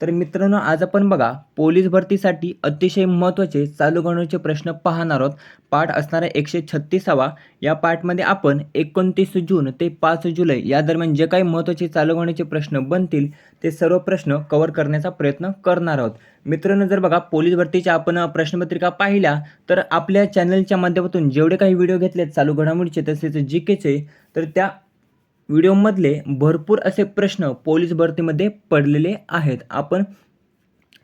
तर मित्रांनो आज आपण बघा पोलीस भरतीसाठी अतिशय महत्त्वाचे चालू घडवण्याचे प्रश्न पाहणार आहोत. पाठ असणारा एकशे छत्तीसावा या पाठमध्ये आपण एकोणतीस जून ते पाच जुलै या दरम्यान जे काही महत्त्वाचे चालू घडवण्याचे प्रश्न बनतील ते सर्व प्रश्न कव्हर करण्याचा प्रयत्न करणार आहोत. मित्रांनो जर बघा पोलीस भरतीच्या आपण प्रश्नपत्रिका पाहिल्या तर आपल्या चॅनलच्या माध्यमातून जेवढे काही व्हिडिओ घेतलेत चालू घडामोडीचे तसेच जी केचे तर त्या व्हिडिओमधले भरपूर असे प्रश्न पोलीस भरतीमध्ये पडलेले आहेत. आपण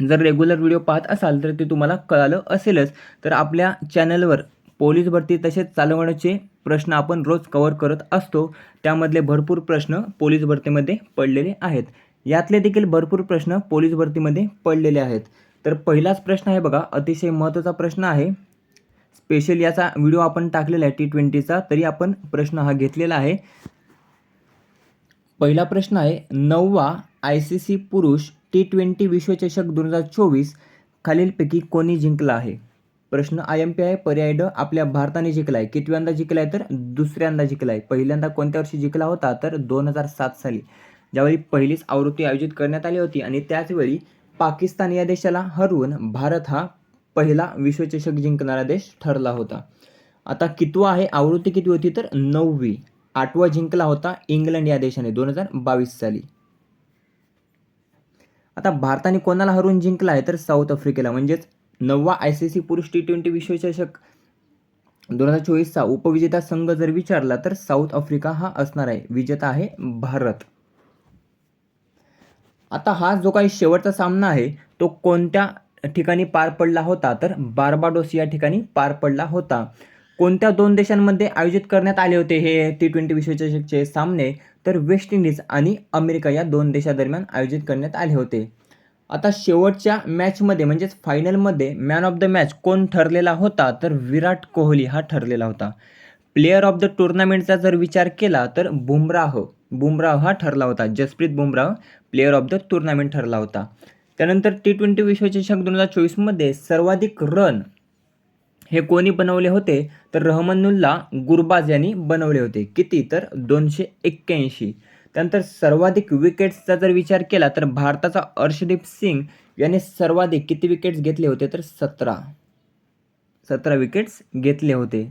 जर रेग्युलर व्हिडिओ पाहत असाल तर ते तुम्हाला कळालं असेलच. तर आपल्या चॅनलवर पोलीस भरती तसेच चालवण्याचे प्रश्न आपण रोज कवर करत असतो. त्यामधले भरपूर प्रश्न पोलीस भरतीमध्ये पडलेले आहेत. यातले देखील भरपूर प्रश्न पोलीस भरतीमध्ये पडलेले आहेत. तर पहिलाच प्रश्न आहे बघा अतिशय महत्त्वाचा प्रश्न आहे. स्पेशल याचा व्हिडिओ आपण टाकलेला आहे टी ट्वेंटीचा तरी आपण प्रश्न हा घेतलेला आहे. पहिला प्रश्न आहे नववा आय सी सी पुरुष टी ट्वेंटी विश्वचषक दोन हजार चोवीस खालीलपैकी कोणी जिंकला आहे? प्रश्न आय एम पी आहे पर्याय ड आपल्या भारताने जिंकला आहे कितव्यांदा जिंकला आहे तर दुसऱ्यांदा जिंकला आहे पहिल्यांदा कोणत्या वर्षी जिंकला होता तर दोन हजार सात साली. ज्यावेळी पहिलीच आवृत्ती आयोजित करण्यात आली होती आणि त्याचवेळी पाकिस्तान या देशाला हरवून भारत हा पहिला विश्वचषक जिंकणारा देश ठरला होता. आता कितवा आहे आवृत्ती किती होती तर नववी. आठवा जिंकला होता इंग्लंड या देशाने दोन हजार बावीस साली. आता भारताने कोणाला हरवून जिंकला आहे तर साऊथ आफ्रिकेला म्हणजेच नववा आय सी सी पुरुष टी ट्वेंटी विश्वचषक दोन हजार चोवीसचा उपविजेता संघ जर विचारला तर साऊथ आफ्रिका हा असणार आहे विजेता आहे भारत. आता हा जो काही शेवटचा सामना आहे तो कोणत्या ठिकाणी पार पडला होता तर बार्बाडोस या ठिकाणी पार पडला होता. कोणत्या दोन देशांमध्ये आयोजित करण्यात आले होते हे टी ट्वेंटी विश्वचषकचे सामने तर वेस्ट इंडिज आणि अमेरिका या दोन देशादरम्यान आयोजित करण्यात आले होते. आता शेवटच्या मॅचमध्ये म्हणजेच फायनलमध्ये मॅन ऑफ द मॅच कोण ठरलेला होता? तर विराट कोहली हा ठरलेला होता. प्लेयर ऑफ द टुर्नामेंटचा जर विचार केला तर बुमराह बुमराह हा ठरला होता. Jasprit Bumrah player of the tournament ठरला होता. त्यानंतर टी ट्वेंटी विश्वचषक दोन हजार चोवीसमध्ये सर्वाधिक रन हे कोणी बनवले होते? तर रहमानुल्ला गुरबाज यांनी बनवले होते. किती? तर दोनशे एक्क्याऐंशी. त्यानंतर सर्वाधिक विकेट्सचा जर विचार केला तर भारताचा अर्शदीप सिंग याने सर्वाधिक किती विकेट्स घेतले होते? तर सतरा. सतरा विकेट्स घेतले होते.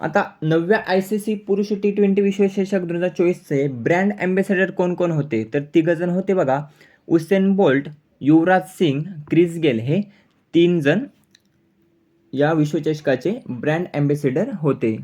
आता नवव्या आय सी सी पुरुष टी ट्वेंटी विश्वचषक दोन हजार चोवीसचे ब्रँड ॲम्बेसेडर कोण कोण होते? तर तिघजण होते बघा. Usain Bolt Yuvraj Singh Chris Gayle हे तीन जण या विश्वचषकाचे ब्रँड ॲम्बेसिडर होते.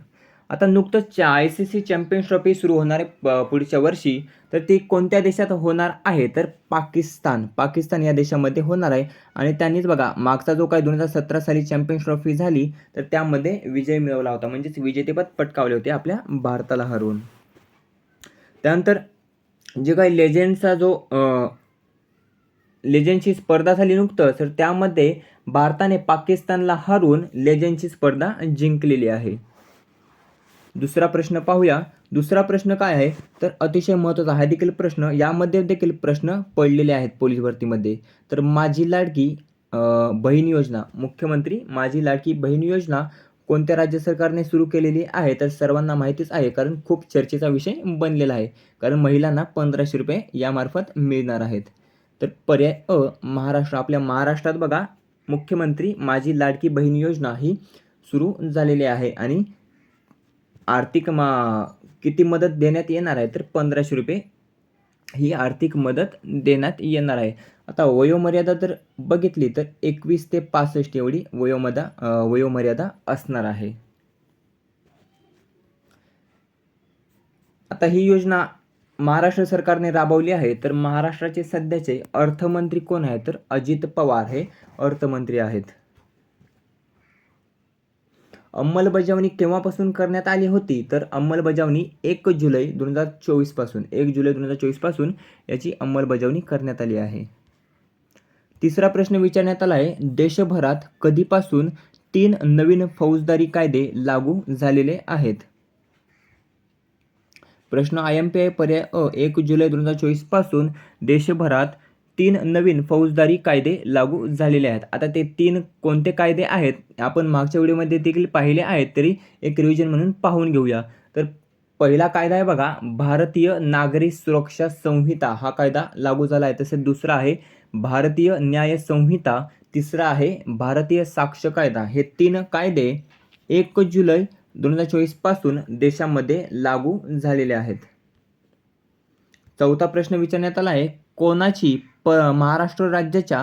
आता नुकतंच I C C champions trophy सुरू होणार आहे प- पुढच्या वर्षी. तर ती कोणत्या देशात होणार आहे? तर पाकिस्तान. पाकिस्तान या देशामध्ये होणार आहे. आणि त्यांनीच बघा मागचा जो काही दोन हजार सतरा साली चॅम्पियन्स ट्रॉफी झाली तर त्यामध्ये विजय मिळवला होता. म्हणजेच विजेतेपद पटकावले होते आपल्या भारताला हरवून. त्यानंतर जे काही लेजेंडचा जो लेजेंडची स्पर्धा झाली नुकतंच तर त्यामध्ये भारताने पाकिस्तानला हरवून लेजनची स्पर्धा जिंकलेली आहे. दुसरा प्रश्न पाहूया. दुसरा प्रश्न काय आहे? तर अतिशय महत्त्वाचा हा देखील प्रश्न यामध्ये देखील प्रश्न पडलेले आहेत पोलीस भरतीमध्ये. तर माझी लाडकी बहीण योजना मुख्यमंत्री माझी लाडकी बहीण योजना कोणत्या राज्य सरकारने सुरू केलेली आहे? तर सर्वांना माहितीच आहे कारण खूप चर्चेचा विषय बनलेला आहे. कारण महिलांना पंधराशे रुपये यामार्फत मिळणार आहेत. तर पर्याय अ महाराष्ट्र. आपल्या महाराष्ट्रात बघा मुख्यमंत्री माझी लाडकी बहीण योजना ही सुरू झालेली आहे आणि आर्थिक मा किती मदत देण्यात येणार आहे तर पंधराशे रुपये ही आर्थिक मदत देण्यात येणार आहे. आता वयोमर्यादा जर बघितली तर एकवीस ते पासष्ट एवढी वयोमदा वयोमर्यादा असणार आहे. आता ही योजना महाराष्ट्र सरकारने राबवली आहे तर महाराष्ट्राचे सध्याचे अर्थमंत्री कोण आहेत? तर अजित पवार हे अर्थमंत्री आहेत. अंमलबजावणी केव्हापासून करण्यात आली होती? तर अंमलबजावणी एक जुलै दोन हजार चोवीसपासून एक जुलै दोन हजार चोवीसपासून याची अंमलबजावणी करण्यात आली आहे. तिसरा प्रश्न विचारण्यात आला आहे देशभरात कधीपासून तीन नवीन फौजदारी कायदे लागू झालेले आहेत? प्रश्न आय एम पी आय पर्याय अ एक जुलै दोन हजार चोवीसपासून देशभरात तीन नवीन फौजदारी कायदे लागू झालेले आहेत. आता ते तीन कोणते कायदे आहेत आपण मागच्या व्हिडिओमध्ये देखील पाहिले आहेत तरी एक रिव्हिजन म्हणून पाहून घेऊया. तर पहिला कायदा आहे बघा भारतीय नागरी सुरक्षा संहिता. हा कायदा लागू झाला आहे तसेच दुसरा आहे भारतीय न्याय संहिता. तिसरा आहे भारतीय साक्ष कायदा. हे तीन कायदे एक जुलै दोन हजार चोवीसपासून देशामध्ये लागू झालेले आहेत. चौथा प्रश्न विचारण्यात आला आहे कोणाची प महाराष्ट्र राज्याच्या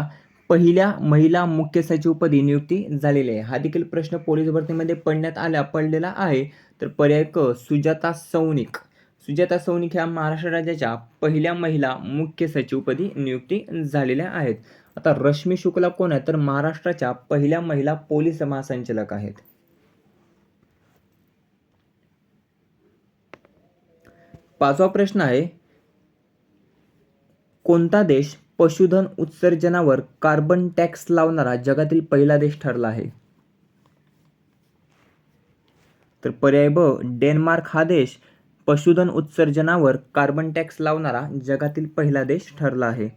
पहिल्या महिला मुख्य सचिवपदी नियुक्ती झालेली आहे? हा देखील प्रश्न पोलीस भरतीमध्ये पडण्यात आल्या पडलेला आहे. तर पर्याय क सुजाता सौनिक सुजाता सौनिक ह्या महाराष्ट्र राज्याच्या पहिल्या महिला मुख्य सचिवपदी नियुक्ती झालेल्या आहेत. आता रश्मी शुक्ला कोण आहे? तर महाराष्ट्राच्या पहिल्या महिला पोलीस महासंचालक आहेत. पाचवा प्रश्न आहे कोणता देश पशुधन उत्सर्जनावर कार्बन टॅक्स लावणारा जगातील पहिला देश ठरला आहे? तर पर्याय ब डेन्मार्क हा देश पशुधन उत्सर्जनावर कार्बन टॅक्स लावणारा जगातील पहिला देश ठरला आहे.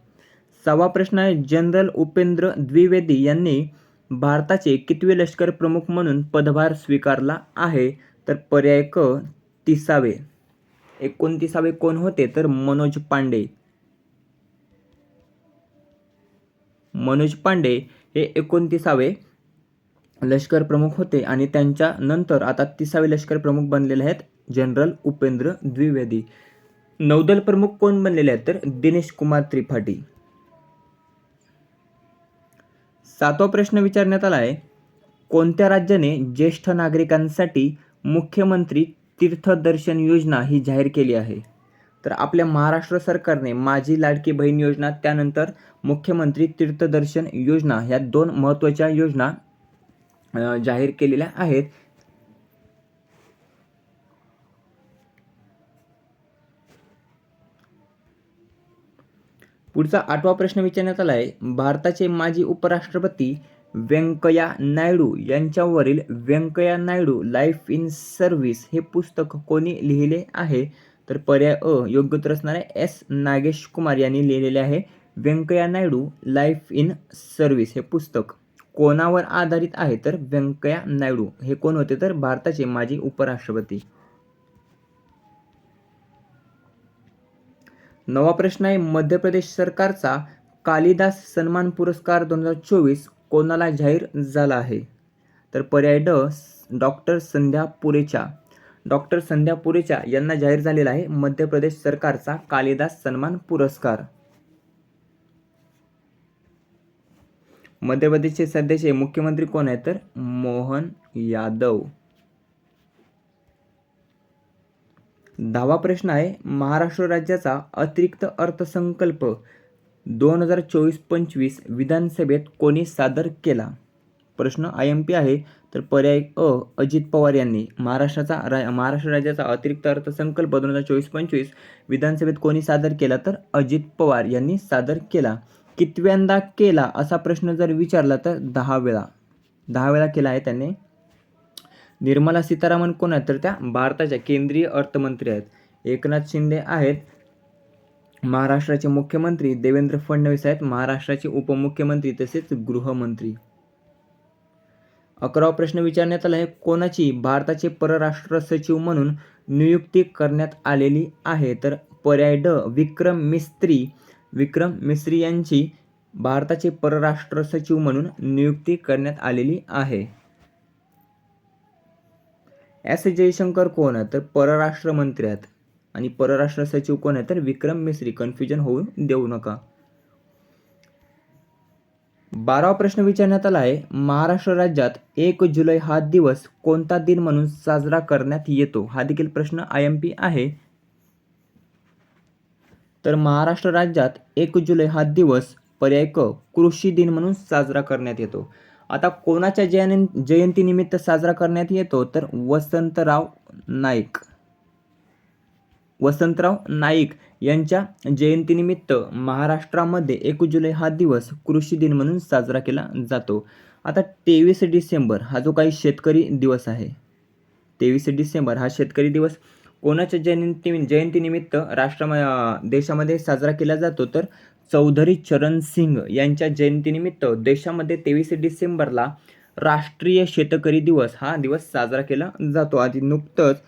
सहावा प्रश्न आहे जनरल उपेंद्र द्विवेदी यांनी भारताचे कितवे लष्कर प्रमुख म्हणून पदभार स्वीकारला आहे? तर पर्याय क तिसावे. एकोणतीसावे कोण होते तर मनोज पांडे. मनोज पांडे हे एकोणतीसावे लष्कर प्रमुख होते आणि त्यांच्या नंतर आता तिसावे लष्कर प्रमुख बनलेले आहेत जनरल उपेंद्र द्विवेदी. नौदल प्रमुख कोण बनलेले आहेत तर दिनेश कुमार त्रिपाठी. सातवा प्रश्न विचारण्यात आला आहे कोणत्या राज्याने ज्येष्ठ नागरिकांसाठी मुख्यमंत्री तीर्थदर्शन योजना ही जाहीर केली आहे. तर आपल्या महाराष्ट्र सरकारने माझी लाडकी बहीण योजना त्यानंतर मुख्यमंत्री तीर्थदर्शन योजना ह्या दोन महत्त्वाच्या योजना जाहीर केलेल्या आहेत. पुढचा आठवा प्रश्न विचारण्यात आला आहे. भारताचे माजी उपराष्ट्रपती व्यंकय्या नायडू यांच्यावरील Venkaiah Naidu life in service हे पुस्तक कोणी लिहिले आहे? तर पर्याय अ योग्य उत्तर असणार आहे एस नागेश कुमार यांनी लिहिलेले आहे. Venkaiah Naidu life in service हे पुस्तक कोणावर आधारित आहे? तर व्यंकय्या नायडू. हे कोण होते? तर भारताचे माजी उपराष्ट्रपती. नवा प्रश्न आहे. मध्य प्रदेश सरकारचा कालिदास सन्मान पुरस्कार दोन हजार चोवीस कोणाला जाहीर झाला आहे? तर पर्याय ड डॉक्टर संध्या पुरेचा. डॉक्टर संध्या पुरेचा यांना जाहीर झालेला आहे मध्य प्रदेश सरकारचा कालिदास सन्मान पुरस्कार. मध्य प्रदेशचे सध्याचे मुख्यमंत्री कोण आहेत तर? मोहन यादव. दहावा प्रश्न आहे महाराष्ट्र राज्याचा अतिरिक्त अर्थसंकल्प दोन हजार चोवीस पंचवीस विधानसभेत कोणी सादर केला? प्रश्न आय एम पी आहे तर पर्याय अ अजित पवार यांनी. महाराष्ट्राचा रा महाराष्ट्र राज्याचा अतिरिक्त अर्थसंकल्प दोन हजार चोवीस पंचवीस विधानसभेत कोणी सादर केला तर अजित पवार यांनी सादर केला. कितव्यांदा केला असा प्रश्न जर विचारला तर दहा वेळा. दहा वेळा केला आहे त्यांनी. निर्मला सीतारामन कोण आहेत? तर त्या भारताच्या केंद्रीय अर्थमंत्री आहेत. एकनाथ शिंदे आहेत. महाराष्ट्राचे मुख्यमंत्री देवेंद्र फडणवीस आहेत. महाराष्ट्राचे उपमुख्यमंत्री तसेच गृहमंत्री. अकरावा प्रश्न विचारण्यात आला आहे कोणाची भारताचे परराष्ट्र सचिव म्हणून नियुक्ती करण्यात आलेली आहे? तर पर्याय ड विक्रम मिस्त्री. विक्रम मिस्त्री यांची भारताचे परराष्ट्र सचिव म्हणून नियुक्ती करण्यात आलेली आहे. एस. जयशंकर कोण आहेत? तर परराष्ट्र मंत्री आहेत. आणि परराष्ट्र सचिव कोण आहे? तर विक्रम मिस्री. कन्फ्युजन होऊ देऊ नका. बारावा प्रश्न विचारण्यात आला आहे. महाराष्ट्र राज्यात एक जुलै हा दिवस कोणता दिन म्हणून साजरा करण्यात येतो? हा देखील प्रश्न आय एम पी आहे. तर महाराष्ट्र राज्यात एक जुलै हा दिवस पर्याय क कृषी दिन म्हणून साजरा करण्यात येतो. आता कोणाच्या जयन जयंतीनिमित्त साजरा करण्यात येतो? तर वसंतराव नाईक. वसंतराव नाईक यांच्या जयंतीनिमित्त महाराष्ट्रामध्ये एक जुलै हा दिवस कृषी दिन म्हणून साजरा केला जातो. आता तेवीस डिसेंबर हा जो काही शेतकरी दिवस आहे. तेवीस डिसेंबर हा शेतकरी दिवस कोणाच्या जयंती जयंतीनिमित्त राष्ट्र देशामध्ये साजरा केला जातो? तर चौधरी चरण सिंग यांच्या जयंतीनिमित्त देशामध्ये तेवीस डिसेंबरला राष्ट्रीय शेतकरी दिवस हा दिवस साजरा केला जातो. आधी नुकतंच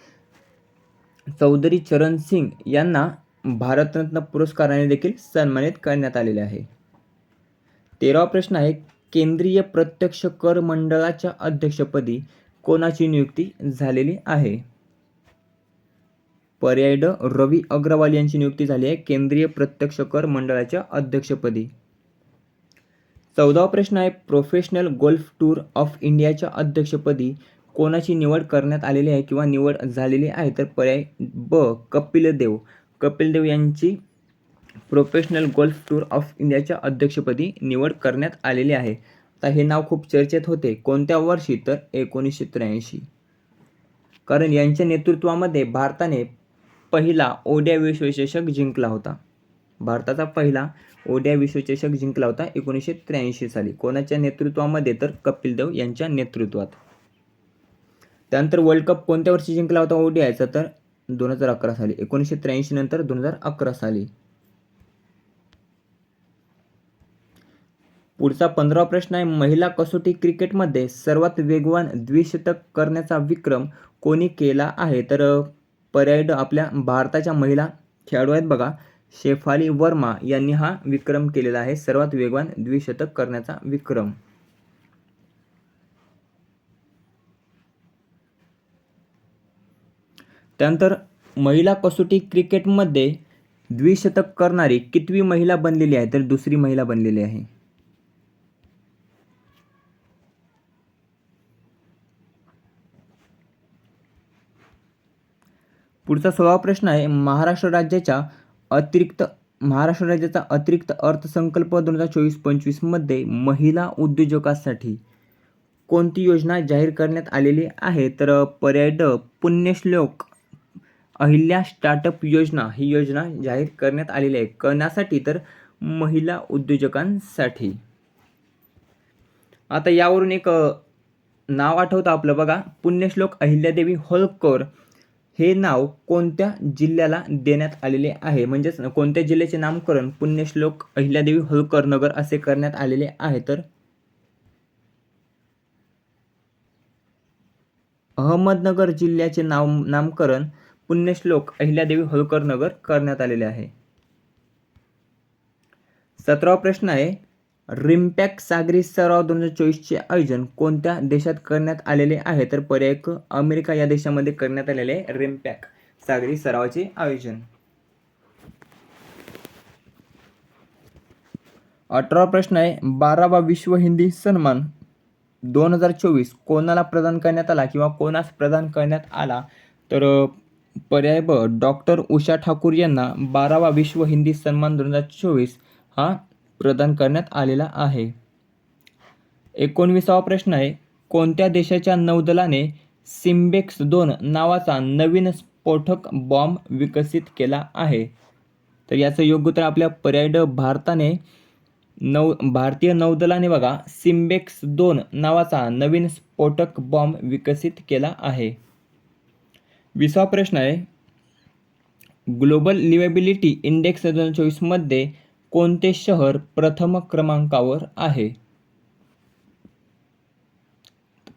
चौधरी चरण सिंग यांना भारतरत्न पुरस्काराने देखील सन्मानित करण्यात आलेले आहे. तेरावा प्रश्न आहे केंद्रीय प्रत्यक्ष कर मंडळाच्या अध्यक्षपदी कोणाची नियुक्ती झालेली आहे? पर्याय ड रवी अग्रवाल यांची नियुक्ती झाली आहे केंद्रीय प्रत्यक्ष कर मंडळाच्या अध्यक्षपदी. चौदावा प्रश्न आहे प्रोफेशनल गोल्फ टूर ऑफ इंडियाच्या अध्यक्षपदी कोणाची निवड करण्यात आलेली आहे किंवा निवड झालेली आहे तर पर्याय ब कपिल देव कपिल देव यांची प्रोफेशनल गोल्फ टूर ऑफ इंडियाच्या अध्यक्षपदी निवड करण्यात आलेली आहे. आता हे नाव खूप चर्चेत होते. कोणत्या वर्षी? तर एकोणीसशे त्र्याऐंशी. कारण यांच्या नेतृत्वामध्ये भारताने पहिला ओडिया विश्वचषक जिंकला होता. भारताचा पहिला ओडिया विश्वचषक जिंकला होता एकोणीसशे त्र्याऐंशी साली. कोणाच्या नेतृत्वामध्ये? तर कपिल देव यांच्या नेतृत्वात. त्यानंतर वर्ल्ड कप कोणत्या वर्षी जिंकला होता ओडिआयचा तर दोन हजार अकरा साली. एकोणीसशे त्र्याऐंशी नंतर दोन हजार अकरा साली. पुढचा पंधरा प्रश्न आहे महिला कसोटी क्रिकेटमध्ये सर्वात वेगवान द्विशतक करण्याचा विक्रम कोणी केला आहे? तर पर्याय आपल्या भारताच्या महिला खेळाडू आहेत बघा शेफाली वर्मा यांनी हा विक्रम केलेला आहे सर्वात वेगवान द्विशतक करण्याचा विक्रम. त्यानंतर महिला कसोटी क्रिकेटमध्ये द्विशतक करणारी कितवी महिला बनलेली आहे तर दुसरी महिला बनलेली आहे. पुढचा सोळा प्रश्न आहे महाराष्ट्र राज्याच्या अतिरिक्त महाराष्ट्र राज्याचा अतिरिक्त अर्थसंकल्प दोन हजार चोवीस पंचवीसमध्ये महिला उद्योजकासाठी कोणती योजना जाहीर करण्यात आलेली आहे? तर पर्याय पुण्यश्लोक. अहिल्या स्टार्टअप योजना ही योजना जाहीर करण्यात आलेली आहे. करण्यासाठी तर महिला उद्योजकांसाठी. आता यावरून एक नाव आठवतं आपलं बघा. पुण्यश्लोक अहिल्यादेवी होळकर हे नाव कोणत्या जिल्ह्याला देण्यात आलेले आहे? म्हणजेच कोणत्या जिल्ह्याचे नामकरण पुण्यश्लोक अहिल्यादेवी होळकर नगर असे करण्यात आलेले आहे? तर अहमदनगर जिल्ह्याचे नाव नामकरण पुण्यश्लोक अहिल्यादेवी होळकर नगर करण्यात आलेले आहे. सतरावा प्रश्न आहे रिम्पॅक सागरी सराव दोन हजार चोवीसचे आयोजन कोणत्या देशात करण्यात आलेले आहे? तर पर्याय क अमेरिका या देशामध्ये करण्यात आलेले आहे रिम्पॅक सागरी सरावाचे आयोजन. अठरावा प्रश्न आहे बारावा विश्व हिंदी सन्मान दोन हजार चोवीस कोणाला प्रदान करण्यात आला किंवा कोणास प्रदान करण्यात आला? तर पर्याय ब डॉक्टर उषा ठाकूर यांना बारावा विश्व हिंदी सन्मान दोन हजार चोवीस हा प्रदान करण्यात आलेला आहे. एकोणविसावा प्रश्न आहे कोणत्या देशाच्या नौदलाने सिम्बेक्स दोन नावाचा नवीन स्फोटक बॉम्ब विकसित केला आहे? तर याचं योग्य उत्तर आपल्या पर्याय ड भारताने नौ भारतीय नौदलाने बघा सिम्बेक्स दोन नावाचा नवीन स्फोटक बॉम्ब विकसित केला आहे. विसावा प्रश्न आहे. ग्लोबल लिवेबिलिटी इंडेक्स दोन हजार चोवीसमध्ये कोणते शहर प्रथम क्रमांकावर आहे?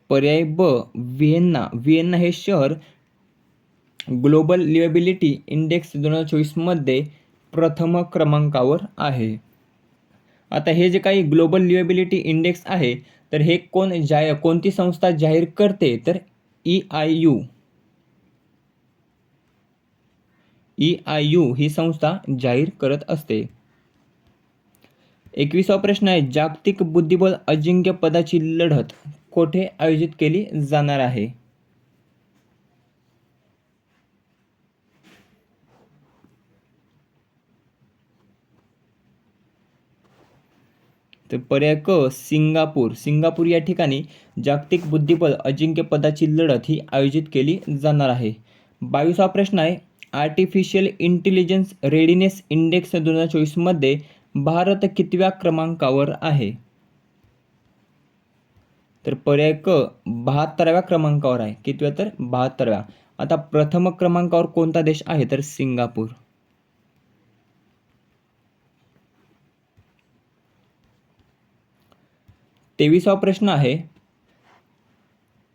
पर्याय ब व्हिएन्ना. व्हिएन्ना हे शहर ग्लोबल लिवेबिलिटी इंडेक्स दोन हजार चोवीसमध्ये प्रथम क्रमांकावर आहे. आता हे जे काही ग्लोबल लिवेबिलिटी इंडेक्स आहे तर हे कोण जाय कोणती संस्था जाहीर करते? तर E I U. E I U ही संस्था जाहीर करत असते. एकविसावा प्रश्न आहे जागतिक बुद्धिबळ अजिंक्यपदाची लढत कोठे आयोजित केली जाणार आहे? तर पर्याय क सिंगापूर. सिंगापूर या ठिकाणी जागतिक बुद्धिबळ अजिंक्यपदाची लढत ही आयोजित केली जाणार आहे. बावीसवा प्रश्न आहे. आर्टिफिशियल इंटेलिजन्स रेडिनेस इंडेक्स दोन हजार चोवीसमध्ये भारत कितव्या क्रमांकावर आहे? तर पर्याय क बहात्तराव्या क्रमांकावर आहे. कितव्या तर? बहात्तराव्या. आता प्रथम क्रमांकावर कोणता देश आहे? तर सिंगापूर. तेविसावा प्रश्न आहे.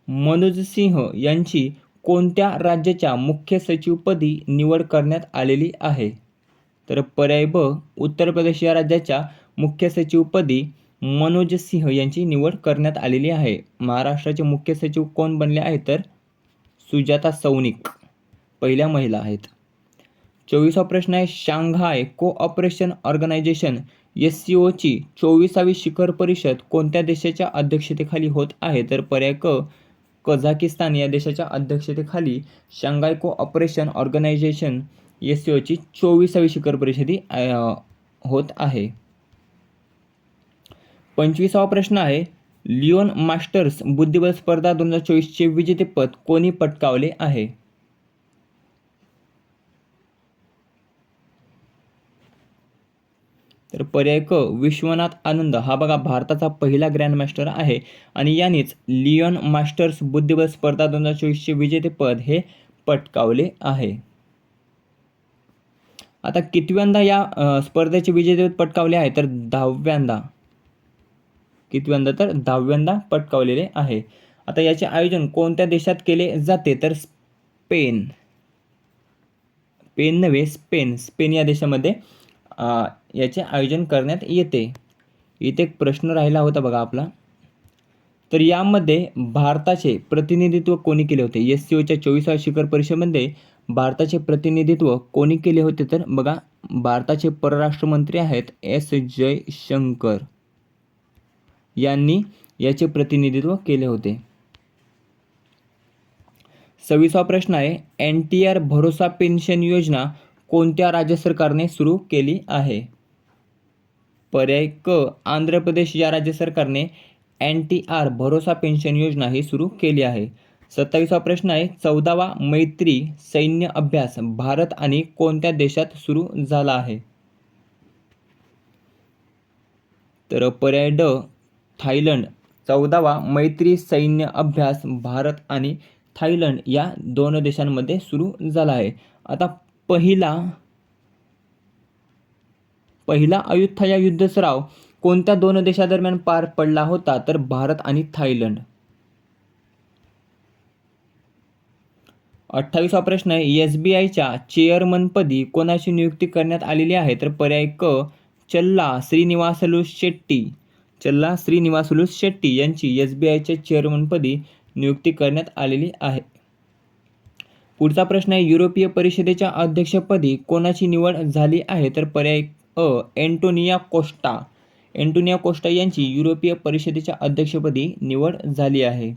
मनोज सिंह यांची कोणत्या राज्याच्या मुख्य सचिवपदी निवड करण्यात आलेली आहे? तर पर्याय ब उत्तर प्रदेश या राज्याच्या मुख्य सचिवपदी मनोज सिंह यांची निवड करण्यात आलेली आहे. महाराष्ट्राचे मुख्य सचिव कोण बनले आहेत तर? सुजाता सौनिक पहिल्या महिला आहेत. चोवीसा प्रश्न आहे Shanghai cooperation organisation S C ओची चोवीसावी शिखर परिषद कोणत्या देशाच्या अध्यक्षतेखाली होत आहे? तर पर्याय क कझाकिस्तान या देशाच्या अध्यक्षतेखाली Shanghai cooperation organisation S C ओची चोवीसावी शिखर परिषदी होत आहे. पंचवीसावा प्रश्न आहे लिओन मास्टर्स बुद्धिबळ स्पर्धा दोन हजार चोवीसचे विजेतेपद कोणी पटकावले आहे? तर पर्याय क विश्वनाथ आनंद हा बघा भारताचा पहिला ग्रँडमास्टर आहे आणि यानेच लिओन मास्टर्स बुद्धिबळ स्पर्धा दोन हजार चोवीसचे विजेतेपद हे पटकावले आहे. आता कितव्यांदा या स्पर्धेचे विजेतेपद पटकावले आहे? तर दहाव्यांदा. कितव्यांदा? तर दहाव्यांदा पटकावलेले आहे. आता याचे आयोजन कोणत्या देशात केले जाते? तर स्पेन. स्पेन नव्हे स्पेन. स्पेन या देशामध्ये याचे आयोजन करण्यात येते. इथे एक प्रश्न राहिला होता बघा आपला. तर यामध्ये भारताचे प्रतिनिधित्व कोणी केले होते? एस सी ओच्या चोवीसाव्या शिखर परिषदेमध्ये भारताचे प्रतिनिधित्व कोणी केले होते? तर बघा भारताचे परराष्ट्र मंत्री आहेत एस. जयशंकर. यांनी याचे प्रतिनिधित्व केले होते. सव्वीसवा प्रश्न आहे N T R Bharosa pension योजना कोणत्या राज्य सरकारने सुरू केली आहे? पर्याय क. आंध्र प्रदेश या राज्य सरकारने N T R Bharosa pension योजना ही सुरू केली आहे. सत्तावीसवा प्रश्न आहे चौदावा मैत्री सैन्य अभ्यास भारत आणि कोणत्या देशात सुरू झाला आहे? तर पर्याय ड थायलंड. चौदावा मैत्री सैन्य अभ्यास भारत आणि थायलंड या दोन देशांमध्ये सुरू झाला आहे. आता पहिला पहिला अयुथया युद्ध सराव कोणत्या दोन देशादरम्यान पार पडला होता? तर भारत आणि थायलंड. अठ्ठावीसवा प्रश्न आहे. एस बी आयच्या चेअरमनपदी कोणाची नियुक्ती करण्यात आलेली आहे? तर पर्याय क. चल्ला श्रीनिवासलू शेट्टी. चल्ला श्रीनिवासलू शेट्टी यांची एस बी आयच्या चेअरमनपदी नियुक्ती करण्यात आलेली आहे. पुढचा प्रश्न आहे युरोपीय परिषदेच्या अध्यक्षपदी कोणाची निवड झाली आहे? तर पर्याय अ एंटोनिया कोस्टा. एंटोनिया कोस्टा यांची युरोपीय परिषदेच्या अध्यक्षपदी निवड झाली आहे.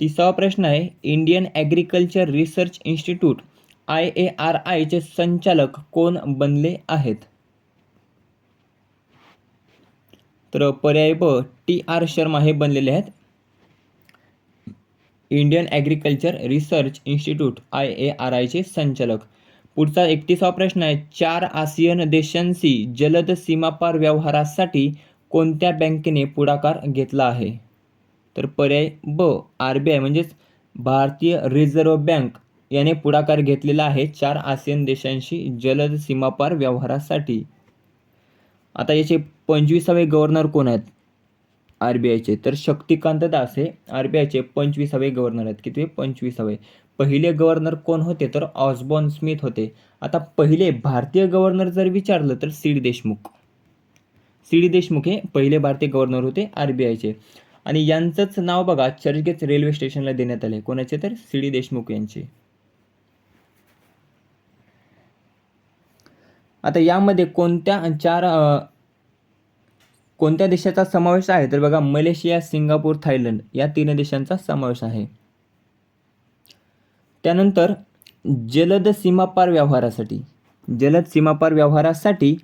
तिसरा प्रश्न आहे Indian agriculture research institute I A R आयचे संचालक कोण बनले आहेत? तर पर्याय ब टी आर शर्मा हे बनलेले आहेत. Indian agriculture research institute I A R आयचे संचालक. पुढचा एकतीसावा प्रश्न आहे चार आसियन देशांशी जलद सीमापार व्यवहारासाठी कोणत्या बँकेने पुढाकार घेतला आहे? तर पर्याय ब आर बी आय म्हणजेच भारतीय रिझर्व्ह बँक याने पुढाकार घेतलेला आहे चार आसियन देशांशी जलद सीमापार व्यवहारासाठी. आता याचे पंचवीसावे गव्हर्नर कोण आहेत? आर बी आयचे. तर शक्तिकांत दास हे आर बी आयचे पंचवीसावे गव्हर्नर आहेत. किती पंचवीसावे. पहिले गव्हर्नर कोण होते? तर ऑसबॉर्न स्मिथ होते. आता पहिले भारतीय गव्हर्नर जर विचारलं तर C D Deshmukh. C D Deshmukh हे पहिले भारतीय गव्हर्नर होते आर बी आयचे. आणि यांचंच नाव बघा चर्चगेट रेल्वे स्टेशनला देण्यात आले. कोणाचे? तर सी डी देशमुख यांचे. आता यामध्ये कोणत्या चार कोणत्या देशाचा समावेश आहे? तर बघा मलेशिया सिंगापूर थायलंड या तीन देशांचा समावेश आहे. त्यानंतर जलद सीमापार व्यवहारासाठी जलद सीमापार व्यवहारासाठी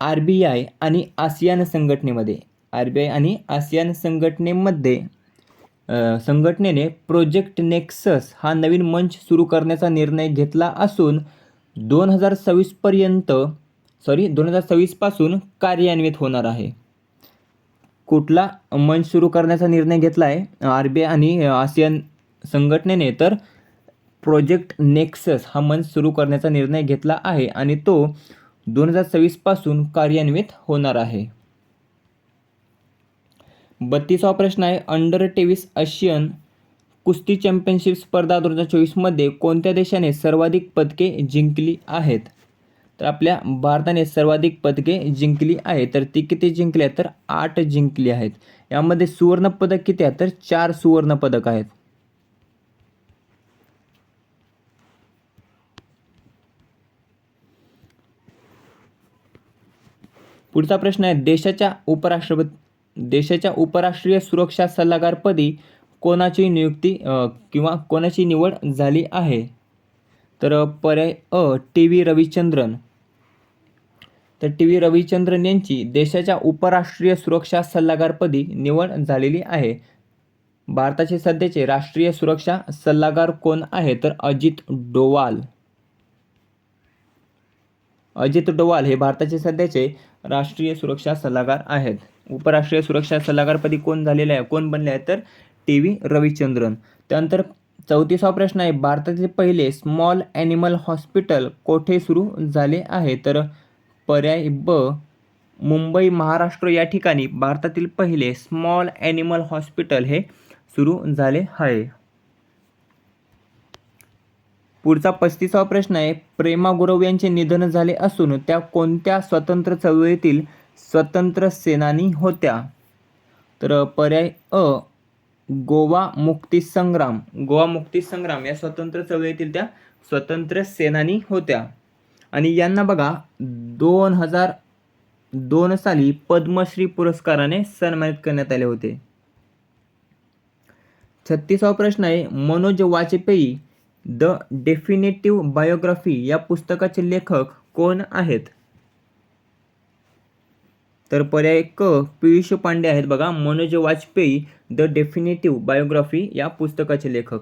आर बी आय आणि आसियान संघटनेमध्ये आर बी आय आणि आसियान संघटनेमध्ये संघटनेने प्रोजेक्ट नेक्सस हा नवीन मंच सुरू करण्याचा निर्णय घेतला असून दोन हजार सव्वीसपर्यंत सॉरी दोन हजार सव्वीसपासून कार्यान्वित होणार आहे. कुठला मंच सुरू करण्याचा निर्णय घेतला आहे आर बी आय आणि आसियान संघटनेने तर प्रोजेक्ट नेक्सस हा मंच सुरू करण्याचा निर्णय घेतला आहे आणि तो दोन हजार सव्वीसपासून कार्यान्वित होणार आहे. बत्तीसावा प्रश्न आहे अंडर तेवीस आशियन कुस्ती चॅम्पियनशिप स्पर्धा दोन हजार चोवीसमध्ये कोणत्या देशाने सर्वाधिक पदके जिंकली आहेत? तर आपल्या भारताने सर्वाधिक पदके जिंकली आहेत तर ती किती जिंकली आहेत तर आठ जिंकली आहेत. यामध्ये सुवर्णपदक किती आहेत तर चार सुवर्णपदक आहेत. पुढचा प्रश्न आहे देशाच्या उपराष्ट्रपती देशाच्या उपराष्ट्रीय सुरक्षा सल्लागारपदी कोणाची नियुक्ती किंवा कोणाची निवड झाली आहे? तर पर्याय अ टी व्ही रविचंद्रन. तर टी व्ही रविचंद्रन यांची देशाच्या उपराष्ट्रीय सुरक्षा सल्लागारपदी निवड झालेली आहे. भारताचे सध्याचे राष्ट्रीय सुरक्षा सल्लागार कोण आहे? तर अजित डोवाल. अजित डोवाल हे भारताचे सध्याचे राष्ट्रीय सुरक्षा सल्लागार आहेत. उपराष्ट्रीय सुरक्षा सल्लागारपदी कोण झालेले आहे? कोण बनले आहेत तर टी व्ही रविचंद्रन. त्यानंतर चौतीसावा प्रश्न आहे. भारतातील पहिले स्मॉल ॲनिमल हॉस्पिटल कोठे सुरू झाले आहे? तर पर्याय ब मुंबई महाराष्ट्र या ठिकाणी भारतातील पहिले स्मॉल ॲनिमल हॉस्पिटल हे सुरू झाले आहे. पुढचा पस्तीसावा प्रश्न आहे प्रेमा गुरव यांचे निधन झाले असून त्या कोणत्या स्वतंत्र चळवळीतील स्वतंत्र सेनानी होत्या? तर पर्याय अ गोवा मुक्ती संग्राम. गोवा मुक्ती संग्राम या स्वतंत्र चळवळीतील त्या स्वतंत्र सेनानी होत्या. आणि यांना बघा दोन हजार दोन साली पद्मश्री पुरस्काराने सन्मानित करण्यात आले होते. छत्तीसावा प्रश्न आहे Manoj Vajpayee the definitive biography या पुस्तकाचे लेखक कोण आहेत? तर पर्याय क पियुष पांडे आहेत बघा Manoj Vajpayee the definitive biography या पुस्तकाचे लेखक.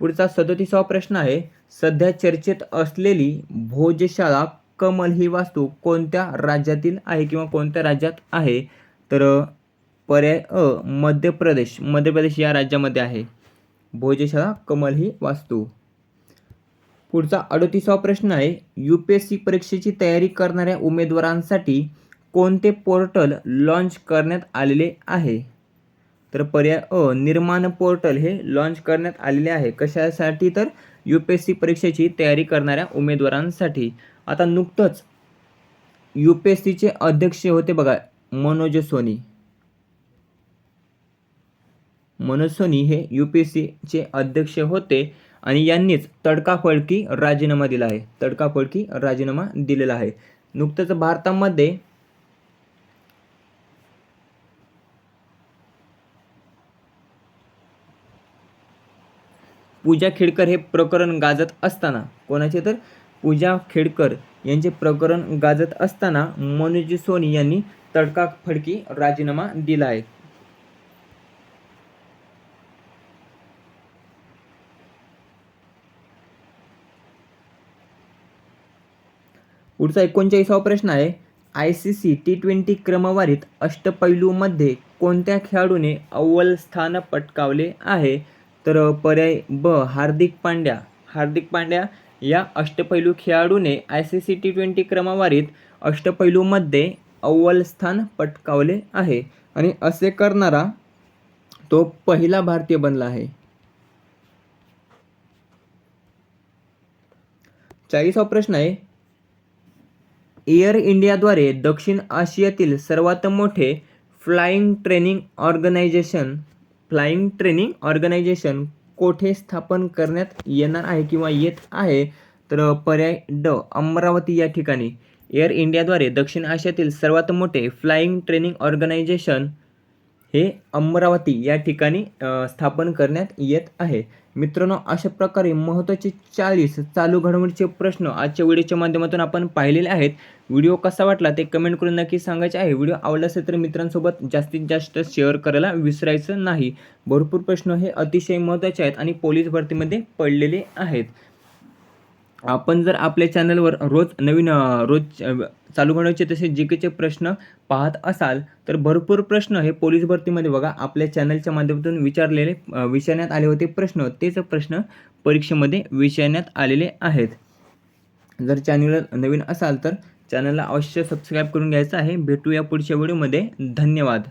पुढचा सदोतीसावा प्रश्न आहे सध्या चर्चेत असलेली भोजशाळा कमल ही वास्तू कोणत्या राज्यातील आहे किंवा कोणत्या राज्यात आहे? तर पर्याय अ मध्य प्रदेश. मध्य प्रदेश या राज्यामध्ये आहे. भोजशाळा कमल ही वास्तू. पुढचा अडतीसावा प्रश्न आहे यू पी एस सी परीक्षेची तयारी करणाऱ्या उमेदवारांसाठी कोणते पोर्टल लॉन्च करण्यात आलेले आहे? तर पर्याय अ निर्माण पोर्टल हे लॉन्च करण्यात आलेले आहे. कशासाठी? तर यू पी एस सी परीक्षेची तयारी करणाऱ्या उमेदवारांसाठी. आता नुकतंच यू पी एस सीचे अध्यक्ष होते बघा मनोज सोनी. मनोज सोनी हे यू पी एस सीचे अध्यक्ष होते आणि यांनीच तडकाफडकी राजीनामा दिला आहे. तडकाफडकी राजीनामा दिलेला आहे. नुकतंच भारतामध्ये पूजा खेडकर हे प्रकरण गाजत असताना कोणाचे तर? पूजा खेडकर यांचे प्रकरण गाजत असताना मनोज सोनी यांनी तडकाफडकी राजीनामा दिला आहे. पुढचा एकोणचाळीसावा प्रश्न आहे I C C T twenty क्रमवारीत अष्टपैलूमध्ये कोणत्या खेळाडूने अव्वल स्थान पटकावले आहे? तर पर्याय ब हार्दिक पांड्या. हार्दिक पांड्या या अष्टपैलू खेळाडूने I C C T twenty क्रमवारीत अष्टपैलूमध्ये अव्वल स्थान पटकावले आहे आणि असे करणारा तो पहिला भारतीय बनला आहे. चाळीसावा प्रश्न आहे. एअर इंडियाद्वारे दक्षिण आशियातील सर्वात मोठे flying training organisation flying training organisation कोठे स्थापन करण्यात येणार आहे किंवा येत आहे? तर पर्याय ड अमरावती या ठिकाणी. एअर इंडियाद्वारे दक्षिण आशियातील सर्वात मोठे फ्लाइंग ट्रेनिंग ऑर्गनायझेशन हे अमरावती या ठिकाणी स्थापन करण्यात येत आहे. मित्रांनो अशा प्रकारे महत्त्वाचे चाळीस चालू घडामोडीचे प्रश्न आजच्या व्हिडिओच्या माध्यमातून आपण पाहिलेले आहेत. व्हिडिओ कसा वाटला ते कमेंट करून नक्की सांगायचे आहे. व्हिडिओ आवडला असेल तर मित्रांसोबत जास्तीत जास्त शेअर करायला विसरायचं नाही. भरपूर प्रश्न हे अतिशय महत्त्वाचे आहेत आणि पोलीस भरतीमध्ये पडलेले आहेत. आपण जर आपल्या चॅनलवर रोज नवीन रोज चालू घडवायचे तसे जी केचे प्रश्न पाहत असाल तर भरपूर प्रश्न हे पोलीस भरतीमध्ये बघा आपल्या चॅनलच्या माध्यमातून विचारलेले विचारण्यात आले होते प्रश्न. तेच प्रश्न परीक्षेमध्ये विचारण्यात आलेले आहेत. जर चॅनल नवीन असाल तर चॅनलला अवश्य सबस्क्राईब करून घ्यायचं आहे. भेटूया पुढच्या व्हिडिओमध्ये धन्यवाद.